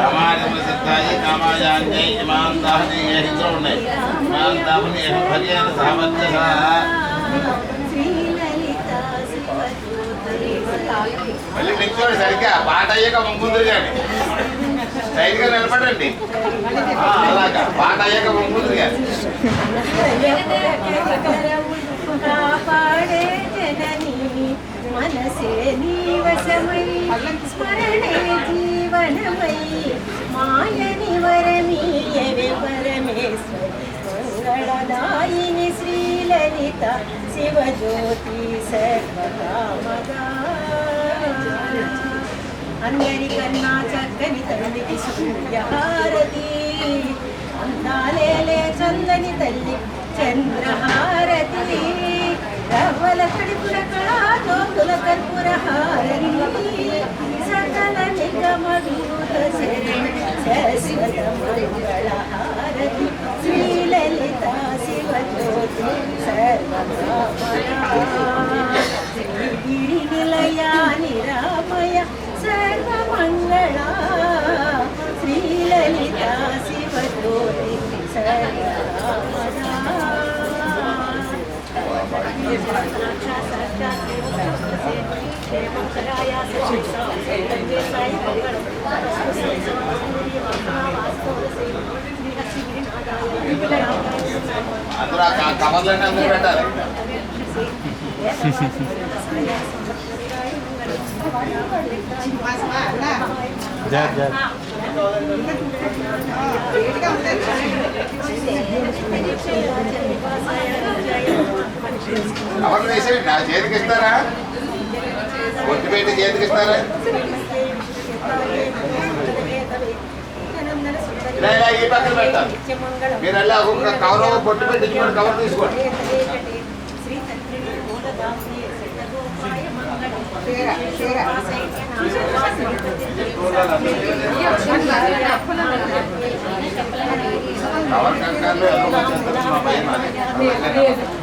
కామాయమ సిద్ధాయి కామాయాంజై ఇమాం దాహని ఏహింద్రో ఉన్నాయి ఇమాం దాహని భర్యేన సహవర్జస. మళ్ళీ నిల్చోండి సరిగ్గా. పాట అయ్యాక ముందురు కానీ స్టైల్గా నిలబడండి. అలాగా. పాట అయ్యాక ముందురు కానీ కాపాడే జనని మనసే నీవశమై స్మరణే జీవనమై మాయని వరమీయవే పరమేశ్వరి మంగళదాయిని శ్రీలలిత శివజ్యోతి సర్వకామదా అందరికన్నా చక్కని తల్లికి సూర్యహారతి అందాలేలే చందని తల్లి చంద్రహారతి రవ్వల కడుపుల కళా కర్పూర హారతి నిగమ విభూత శరణ శాశ్వత మంగళ శ్రీలలిత శివజ్యోతి సర్వకామనా గిరి నిలయ సర్వమంగళ శ్రీలలిత శివజ్యోతి అందరూ ఆ క- కవర్లన్నీ అందరూ పెట్టాలి కవర్లు వేసేయండి నా చేతికి ఇస్తారా ఒట్టి పెట్టి చేతికి ఇస్తారా ఇలా ఇలా ఈ పక్కన పెట్టాలి మీరు అలా ఒక్కొక్క కవర్ పొట్టు పెట్టి ఇచ్చుకోండి కవర్ తీసుకోండి. కవర్ కంకాలు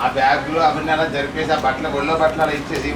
ఆ బ్యాగులు అవన్నీ అలా జరిపేసి ఆ బట్టలు ఒళ్ళో బట్టలు అలా ఇచ్చేసి